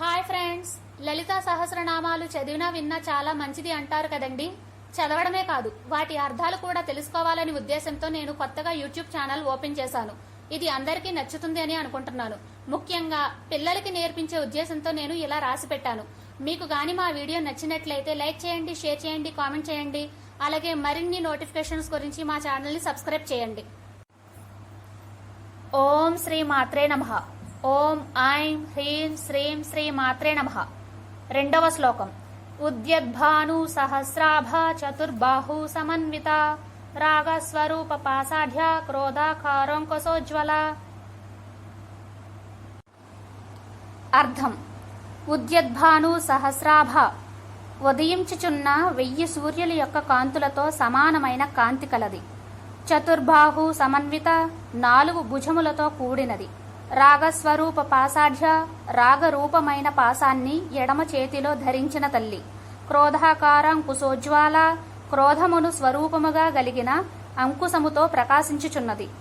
Hi friends. Lalitha సహస్రనామాలు చదివినా విన్నా చాలా మంచిది అంటారు కదండి. చదవడమే కాదు వాటి అర్థాలు కూడా తెలుసుకోవాలనే ఉద్దేశంతో నేను కొత్తగా యూట్యూబ్ ఛానల్ ఓపెన్ చేశాను. ఇది అందరికీ నచ్చుతుంది అని అనుకుంటున్నాను. ముఖ్యంగా పిల్లలకి నేర్పించే ఉద్దేశంతో నేను ఇలా రాసి పెట్టాను. మీకు గాని మా వీడియో నచ్చినట్లయితే లైక్ చేయండి షేర్ చేయండి కామెంట్ చేయండి. అలాగే మరిన్ని నోటిఫికేషన్స్ గురించి మా ఛానల్ని సబ్స్క్రైబ్ చేయండి. ఓం శ్రీ మాత్రే నమః. ఓం ఐం హ్రీం శ్రీం శ్రీ మాత్రే నమ. రెండవ శ్లోకం. ఉద్యద్భాను సహస్రాభ చతుర్బాహు సమన్విత. రాగస్వరూప పాసాఢ్య క్రోధాకారోంకసోజ్వల అర్థం. ఉద్యద్భాను సహస్రాభ. ఉదయించుచున్న వెయ్యి సూర్యుల యొక్క కాంతులతో సమానమైన కాంతి కలది. చతుర్బాహు సమన్విత నాలుగు భుజములతో కూడినది. రాగస్వరూప పాసాఢ్య రాగరూపమైన పాసాన్ని ఎడమ చేతిలో ధరించిన తల్లి. క్రోధాకారం కుశోజ్వాల క్రోధమును స్వరూపముగా గలిగిన అంకుశముతో ప్రకాశించుచున్నది.